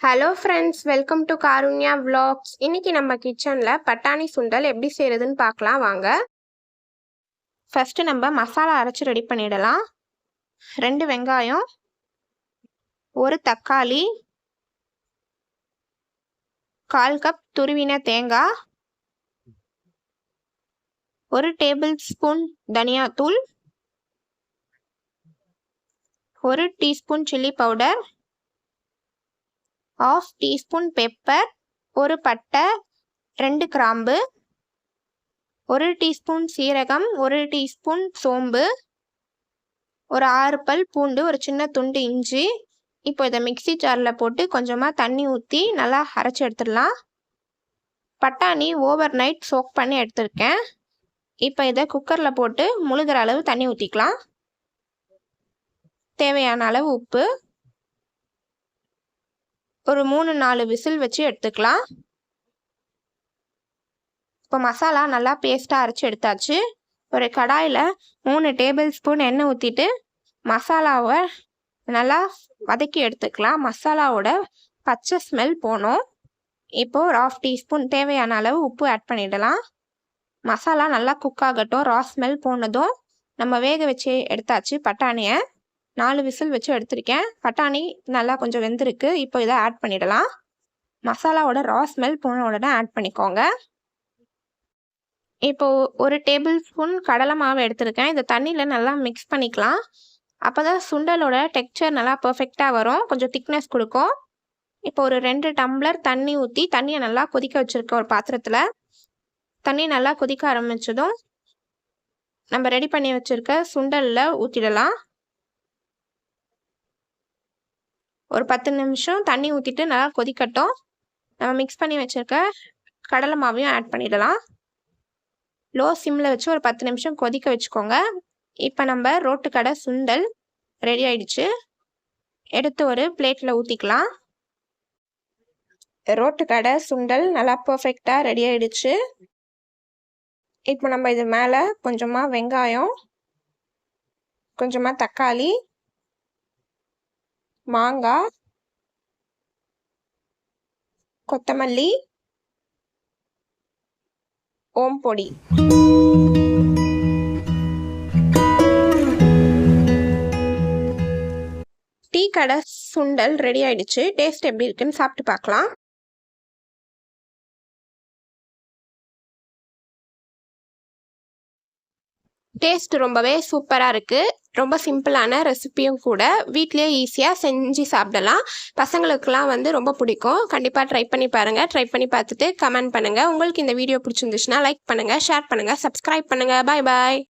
Hello friends welcome to Karunya vlogs. இன்னைக்கு நம்ம கிச்சனில் பட்டாணி சுண்டல் எப்படி செய்கிறதுன்னு பார்க்கலாம் வாங்க. ஃபஸ்ட்டு நம்ம மசாலா அரைச்சி ரெடி பண்ணிடலாம். ரெண்டு வெங்காயம் ஒரு தக்காளி கால் கப் துருவின தேங்காய் ஒரு டேபிள் ஸ்பூன் தனியாத்தூள் ஒரு teaspoon chilli powder half teaspoon pepper ஒரு பட்டை ரெண்டு கிராம்பு ஒரு டீஸ்பூன் சீரகம் ஒரு டீஸ்பூன் சோம்பு ஒரு ஆறு பல் பூண்டு ஒரு சின்ன துண்டு இஞ்சி. இப்போ இதை மிக்சி ஜாரில் போட்டு கொஞ்சமாக தண்ணி ஊற்றி நல்லா அரைச்சி எடுத்துடலாம். பட்டாணி ஓவர் நைட் சோக் பண்ணி எடுத்திருக்கேன். இப்போ இதை குக்கரில் போட்டு முழுகிற அளவு தண்ணி ஊற்றிக்கலாம் தேவையான அளவு உப்பு. ஒரு மூணு நாலு விசில் வச்சு எடுத்துக்கலாம். இப்போ மசாலா நல்லா பேஸ்ட்டாக அரைச்சி எடுத்தாச்சு. ஒரு கடாயில் மூணு டேபிள் ஸ்பூன் எண்ணெய் ஊற்றிட்டு மசாலாவை நல்லா வதக்கி எடுத்துக்கலாம். மசாலாவோட பச்சை ஸ்மெல் போகணும் இப்போது ஒரு ஆஃப் டீஸ்பூன் தேவையான அளவு உப்பு ஆட் பண்ணிடலாம். மசாலா நல்லா குக் ஆகட்டும். ரா ஸ்மெல் போனதும் நம்ம வேக வச்சு எடுத்தாச்சு பட்டாணியை. நாலு விசில் வச்சு எடுத்திருக்கேன். பட்டாணி நல்லா கொஞ்சம் வெந்திருக்கு. இப்போ இதை ஆட் பண்ணிடலாம். மசாலாவோட ரா ஸ்மெல் போன உடனே ஆட் பண்ணிக்கோங்க. இப்போ ஒரு டேபிள் ஸ்பூன் கடலை மாவு எடுத்திருக்கேன். இதை தண்ணியில் நல்லா மிக்ஸ் பண்ணிக்கலாம். அப்போ தான் சுண்டலோட டெக்ஸ்சர் நல்லா பர்ஃபெக்டாக வரும். கொஞ்சம் திக்னஸ் கொடுக்கும். இப்போ ஒரு ரெண்டு டம்ளர் தண்ணி ஊற்றி தண்ணியை நல்லா கொதிக்க வச்சுருக்கேன் ஒரு பாத்திரத்தில். தண்ணி நல்லா கொதிக்க ஆரம்பித்ததும் நம்ம ரெடி பண்ணி வச்சுருக்க சுண்டலில் ஊற்றிடலாம் ஒரு பத்து நிமிஷம் தண்ணி ஊற்றிட்டு நல்லா கொதிக்கட்டும். நம்ம மிக்ஸ் பண்ணி வச்சுருக்க கடலை மாவையும் ஆட் பண்ணிடலாம். லோ சிம்மில் வச்சு ஒரு பத்து நிமிஷம் கொதிக்க வச்சுக்கோங்க. இப்போ நம்ம ரோட்டு கடை சுண்டல் ரெடி ஆயிடுச்சு. எடுத்து ஒரு பிளேட்டில் ஊற்றிக்கலாம் ரோட்டு கடை சுண்டல் நல்லா பர்ஃபெக்டாக ரெடி ஆயிடுச்சு. இப்போ நம்ம இது மேலே கொஞ்சமாக வெங்காயம் கொஞ்சமாக தக்காளி மாங்காய் கொத்தமல்லி ஓம் பொடி. டீ கடை சுண்டல் ரெடி ஆயிடுச்சு. டேஸ்ட் எப்படி இருக்குன்னு சாப்பிட்டு பார்க்கலாம். டேஸ்ட் ரொம்பவே சூப்பராக இருக்குது ரொம்ப சிம்பிளான ரெசிபியும் கூட. வீட்லேயே ஈஸியாக செஞ்சு சாப்பிடலாம். பசங்களுக்கெல்லாம் வந்து ரொம்ப பிடிக்கும். கண்டிப்பாக ட்ரை பண்ணி பாருங்கள் ட்ரை பண்ணி பார்த்துட்டு கமெண்ட் பண்ணுங்கள் உங்களுக்கு இந்த வீடியோ பிடிச்சிருந்துச்சுன்னா லைக் பண்ணுங்கள் ஷேர் பண்ணுங்கள் சப்ஸ்கிரைப் பண்ணுங்கள் பாய் பாய்